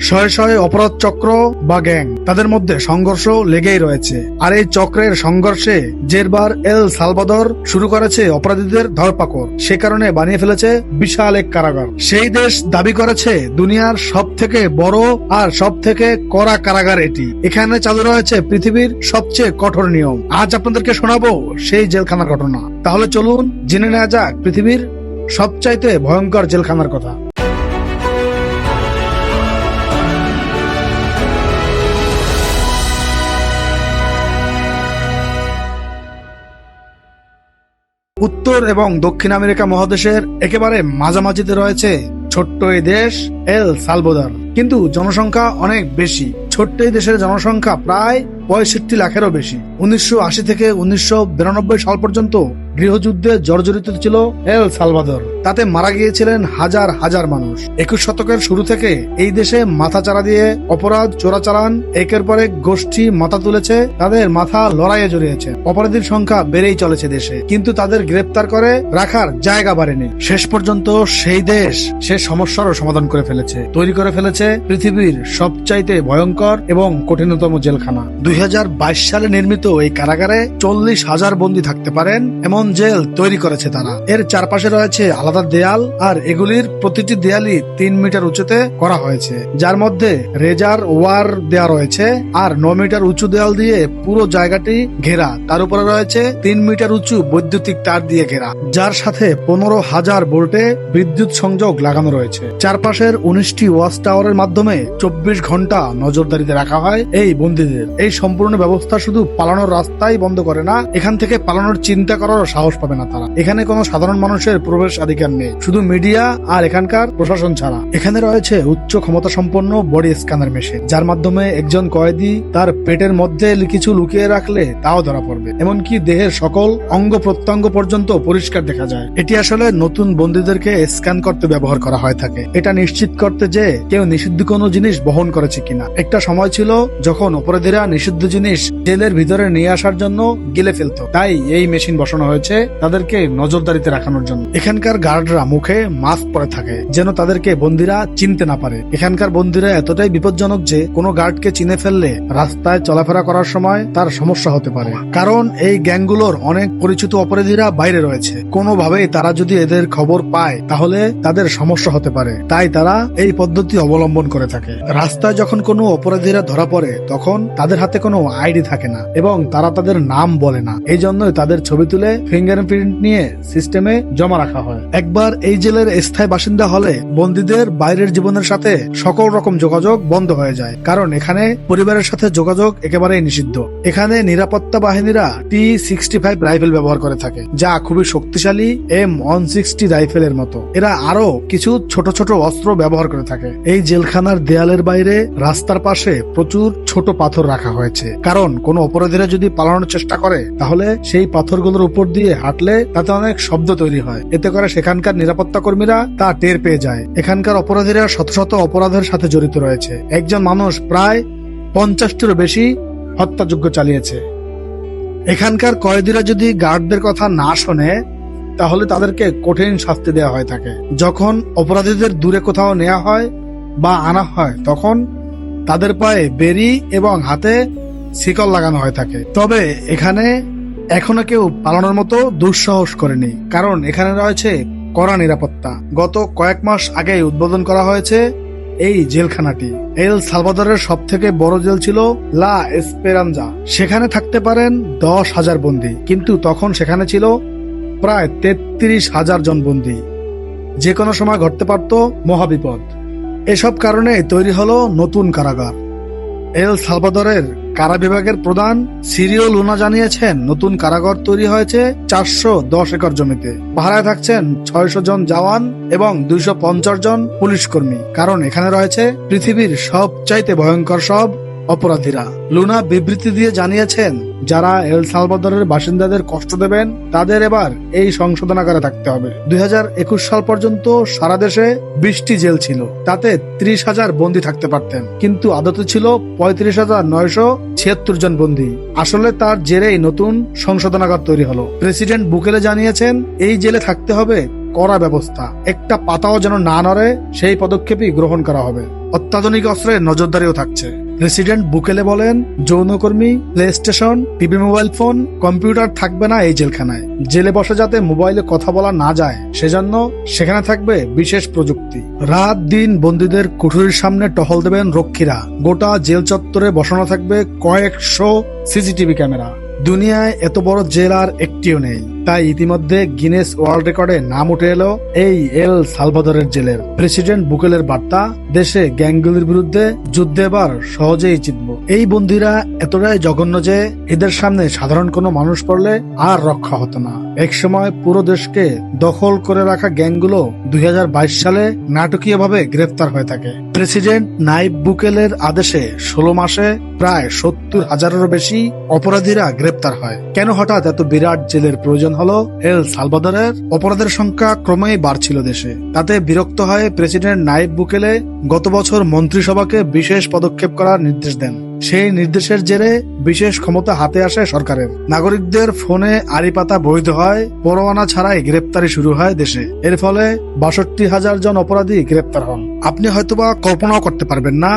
শয়ে শয়ে অপরাধ চক্র বা গ্যাং, তাদের মধ্যে সংঘর্ষ লেগেই রয়েছে। আর এই চক্রের সংঘর্ষে জেরবার এল সালভাদর শুরু করেছে অপরাধীদের ধরপাকড়। সে কারণে বানিয়ে ফেলেছে বিশাল এক কারাগার। সেই দেশ দাবি করেছে দুনিয়ার সব থেকে বড় আর সব থেকে কড়া কারাগার এটি। এখানে চালু রয়েছে পৃথিবীর সবচেয়ে কঠোর নিয়ম। আজ আপনাদেরকে শোনাবো সেই জেলখানার ঘটনা। তাহলে চলুন জেনে নেওয়া যাক পৃথিবীর সবচাইতে ভয়ঙ্কর জেলখানার কথা। উত্তর এবং দক্ষিণ আমেরিকা মহাদেশের একেবারে মাঝামাঝিতে রয়েছে ছোট্ট এই দেশ, এল সালবোদার কিন্তু জনসংখ্যা অনেক বেশি। ছোট্ট এই দেশের জনসংখ্যা প্রায় পঁয়ষট্টি লাখেরও বেশি। উনিশশো আশি থেকে উনিশশো বিরানব্বই সাল পর্যন্ত গৃহযুদ্ধে জর্জরিত ছিল এল সালভাদর। তাতে মারা গিয়েছিলেন হাজার হাজার মানুষ। একুশ শতকের শুরু থেকে এই দেশে মাথা চারা দিয়ে অপরাধ চোরাচালান, একের পর এক গোষ্ঠী মাথা তুলেছে, তাদের মাথা লড়াইয়ে জড়িয়েছে। অপরাধীর সংখ্যা বেড়েই চলেছে দেশে, কিন্তু তাদের গ্রেপ্তার করে রাখার জায়গা বাড়েনি। শেষ পর্যন্ত সেই দেশ সে সমস্যারও সমাধান করে ফেলেছে। তৈরি করে ফেলেছে পৃথিবীর সবচাইতে ভয়ঙ্কর এবং কঠিনতম জেলখানা। দুই হাজার বাইশ সালে নির্মিত এই কারাগারে চল্লিশ হাজার বন্দী থাকতে পারেন, এমন জেল তৈরি করেছে তারা। এর চারপাশে রয়েছে আলাদা দেয়াল আর এগুলির প্রতিটি দেয়ালই তিন মিটার উঁচুতে করা হয়েছে। যার মধ্যে রেজার ওয়ার দেওয়া রয়েছে আর ন মিটার উঁচু দেয়াল দিয়ে পুরো জায়গাটি ঘেরা। তার উপরে রয়েছে তিন মিটার উঁচু বৈদ্যুতিক তার দিয়ে ঘেরা, যার সাথে পনেরো হাজার ভোল্টে বিদ্যুৎ সংযোগ লাগানো রয়েছে। চারপাশের উনিশটি ওয়াচ টাওয়ারের মাধ্যমে চব্বিশ ঘণ্টা নজরদারিতে রাখা হয়। এই বন্দীদের। এই সম্পূর্ণ ব্যবস্থা শুধু পালানোর রাস্তাই বন্ধ করে না, এখান থেকে পালানোর চিন্তা করারও সাহস পাবে না তারা। এখানে কোনো সাধারণ মানুষের প্রবেশ অধিকার নেই, শুধু মিডিয়া আর এখানকার প্রশাসন ছাড়া। এখানে রয়েছে উচ্চ ক্ষমতা সম্পন্ন বডি স্ক্যানার মেশিন, যার মাধ্যমে একজন কয়েদি তার পেটের মধ্যে কিছু লুকিয়ে রাখলে তাও ধরা পড়বে। এমনকি দেহের সকল অঙ্গ প্রত্যঙ্গ পর্যন্ত পরিষ্কার দেখা যায়। এটি আসলে নতুন বন্দীদেরকে স্ক্যান করতে ব্যবহার করা হয় থাকে। এটা নিশ্চিত করতে যে কেউ নিষিদ্ধ কোনো জিনিস বহন করেছে কিনা। একটা সময় ছিল যখন অপরাধীরা নিষিদ্ধ জিনিস জেলের ভিতরে নিয়ে আসার জন্য গিলে ফেলতো। তাই এই মেশিন বসানো হয়েছে তাদেরকে নজরদারিতে রাখানোর জন্য। এখানকার গার্ডরা মুখে মাস্ক পরে থাকে, যেন তাদেরকে বন্দিরা চিনতে না পারে। এখানকার বন্দিরা এতটাই বিপজ্জনক যে কোনো গার্ডকে চিনে ফেললে রাস্তায় চলাফেরা করার সময় তার সমস্যা হতে পারে। কারণ এই গ্যাংগুলোর অনেক পরিচিত অপরাধীরা বাইরে রয়েছে। কোনোভাবেই তারা যদি এদের খবর পায়, তাহলে তাদের সমস্যা হতে পারে। তাই তারা এই পদ্ধতি অবলম্বন করে থাকে। রাস্তায় যখন কোনো অপরাধীরা ধরা পড়ে, তখন তাদের হাতে কোনো আইডি থাকে না এবং তারা তাদের নাম বলে না। এই জন্যই তাদের ছবি তুলে ফিঙ্গারপ্রিন্ট নিয়ে সিস্টেমে জমা রাখা হয়। একবার এই জেলের স্থায়ী বাসিন্দা হলে বন্দীদের বাইরের জীবনের সাথে সকল রকম যোগাযোগ বন্ধ হয়ে যায়। কারণ এখানে পরিবারের সাথে যোগাযোগ একেবারেই নিষিদ্ধ। এখানে নিরাপত্তা বাহিনীরা টি সিক্সটি ফাইভ রাইফেল ব্যবহার করে থাকে, যা খুবই শক্তিশালী এম ওয়ান সিক্সটি রাইফেলের মতো। এরা আরও কিছু ছোট ছোট অস্ত্র ব্যবহার করে থাকে। এই জেলখানার দেয়ালের বাইরে রাস্তার পাশে প্রচুর ছোট পাথর রাখা হয়েছে। কারণ কোন অপরাধীরা যদি পালানোর চেষ্টা করে, তাহলে সেই পাথরগুলোর উপর দিয়ে হাঁটলে তাতে অনেক শব্দ তৈরি হয়। এতে করে সেখানকার নিরাপত্তা কর্মীরা তা টের পেয়ে যায়। এখানকার অপরাধীরা শত শত অপরাধের সাথে জড়িত রয়েছে। একজন মানুষ প্রায় পঞ্চাশটিরও বেশি হত্যাযজ্ঞ চালিয়েছে। এখানকার কয়েদিরা যদি গার্ডদের কথা না শোনে, তাহলে তাদেরকে কঠিন শাস্তি দেওয়া হয়ে থাকে। যখন অপরাধীদের দূরে কোথাও নেওয়া হয় বা আনা হয়, তখন তাদের পায়ে বেরি এবং হাতে শিকল লাগানো হয়ে থাকে। তবে এখানে এখনও কেউ পালানোর মতো দুঃসাহস করেনি, কারণ এখানে রয়েছে কড়া নিরাপত্তা। গত কয়েক মাস আগে উদ্বোধন করা হয়েছে এই জেলখানাটি। এল সালভাদরের সব থেকে বড় জেল ছিল লা এসপেরানজা সেখানে থাকতে পারেন দশ হাজার বন্দী, কিন্তু তখন সেখানে ছিল প্রায় তেত্রিশ হাজার জন বন্দী। যে কোনো সময় ঘটতে পারত মহাবিপদ। এসব কারণে তৈরি হলো নতুন কারাগার। এল সালভাদরের কারা বিভাগের প্রধান সিরিও লুনা জানিয়েছেন, নতুন কারাগার তৈরি হয়েছে চারশো দশ একর জমিতে। ভাড়ায় থাকছেন ছয়শো জন জওয়ান এবং দুইশো পঞ্চাশ জন পুলিশ কর্মী। কারণ এখানে রয়েছে পৃথিবীর সবচাইতে ভয়ঙ্কর সব অপরাধীরা। লুনা বিবৃতি দিয়ে জানিয়েছেন, যারা এল সালভাদরের বাসিন্দাদের কষ্ট দেবেন, তাদের এবার এই সংশোধনাগারে থাকতে হবে। দু হাজার একুশ সাল পর্যন্ত সারা দেশে বিশটি জেল ছিল, তাতে ত্রিশ হাজার বন্দী থাকতে পারতেন। কিন্তু আদতে ছিল পঁয়ত্রিশ হাজার নয়শো ছিয়াত্তর জন বন্দী। আসলে তার জেরেই নতুন সংশোধনাগার তৈরি হলো। প্রেসিডেন্ট বুকেলে জানিয়েছেন, এই জেলে থাকতে হবে কড়া ব্যবস্থা। একটা পাতাও যেন না নড়ে, সেই পদক্ষেপই গ্রহণ করা হবে। অত্যাধুনিক অস্ত্রের নজরদারিও থাকছে। প্রেসিডেন্ট বুকেলে বলেন, যৌনকর্মী PlayStation TV mobile phone computer থাকবে না এই জেলখানায়। জেলে বসে যাতে মোবাইলে কথা বলা না যায়, সেজন্য সেখানে থাকবে বিশেষ প্রযুক্তি। রাত দিন বন্দীদের কুঠুরির সামনে টহল দেবেন রক্ষীরা। গোটা জেল চত্বরে বসানো থাকবে কয়েকশো সিসিটিভি ক্যামেরা। দুনিয়ায় এত বড় জেল আর একটিও নেই। তাই ইতিমধ্যে গিনেস ওয়ার্ল্ড রেকর্ডে নাম উঠে এলো এই এল সালভাদরের জেলের। প্রেসিডেন্ট বুকেলের বার্তা, দেশে গ্যাংগুলির বিরুদ্ধে যুদ্ধে এবার সহজেই জিতব। এই বন্দীরা এতটাই জঘন্য যে এদের সামনে সাধারণ কোনো মানুষ পড়লে আর রক্ষা হতো না। একসময় পুরো দেশকে দখল করে রাখা গ্যাংগুলো দুই হাজার বাইশ সালে নাটকীয়ভাবে গ্রেফতার হয়ে থাকে। প্রেসিডেন্ট নাইব বুকেলের আদেশে ষোলো মাসে প্রায় সত্তর হাজারেরও বেশি অপরাধীরা গ্রেপ্তার হয়। কেন হঠাৎ এত বিরাট জেলের প্রয়োজন হলো এল সালভাদরের। অপরাধের সংখ্যা ক্রমেই বাড়ছিল দেশে। তাতে বিরক্ত হয়ে প্রেসিডেন্ট নাইব বুকেলে গত বছর মন্ত্রিসভাকে বিশেষ পদক্ষেপ করার নির্দেশ দেন। সেই নির্দেশের জেরে বিশেষ ক্ষমতা হাতে আসে সরকারের। নাগরিকদের ফোনে আড়ি পাতা বৈধ হয়, পরোয়ানা ছাড়াই গ্রেপ্তারি শুরু হয় দেশে। এর ফলে বাষট্টি হাজার জন অপরাধী গ্রেপ্তার হন। আপনি হয়তোবা কল্পনাও করতে পারবেন না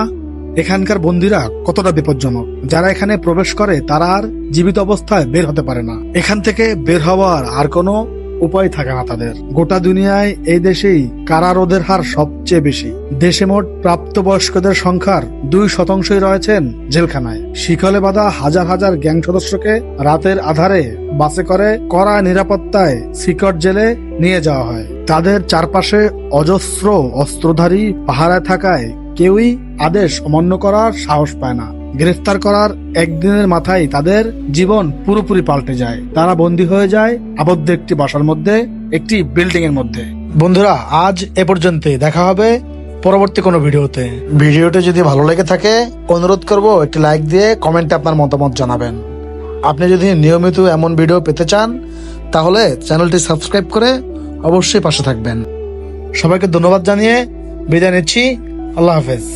এখানকার বন্দীরা কতটা বিপজ্জনক। যারা এখানে প্রবেশ করে, তারা আর জীবিত অবস্থায় বের হতে পারে না। এখান থেকে বের হওয়ার আর কোনো উপায় থাকে না তাদের। গোটা দুনিয়ায় এই দেশেই কারারোধের হার সবচেয়ে বেশি। দেশে মোট প্রাপ্তবয়স্কদের সংখ্যার দুই শতাংশই রয়েছেন জেলখানায়। শিকলে বাঁধা হাজার হাজার গ্যাং সদস্যকে রাতের আধারে বাসে করে কড়া নিরাপত্তায় সিকট জেলে নিয়ে যাওয়া হয়। তাদের চারপাশে অজস্র অস্ত্রধারী পাহারায় থাকায় কেউই আদেশ অমান্য করার সাহস পায় না। গ্রেফতার করার একদিনের মাথায় তাদের জীবন পুরোপুরি পাল্টে যায়। তারা বন্দী হয়ে যায় আবদ্ধ একটি বাসার মধ্যে, একটি বিল্ডিং এর মধ্যে। বন্ধুরা, আজ এ পর্যন্তই। দেখা হবে পরবর্তী কোনো ভিডিওতে। ভিডিওটি যদি ভালো লেগে থাকে, অনুরোধ করব একটি লাইক দিয়ে কমেন্টে আপনার মতামত জানাবেন। আপনি যদি নিয়মিত এমন ভিডিও পেতে চান, তাহলে চ্যানেলটি সাবস্ক্রাইব করে অবশ্যই পাশে থাকবেন। সবাইকে ধন্যবাদ জানিয়ে বিদায় নিচ্ছি। আল্লাহ হাফেজ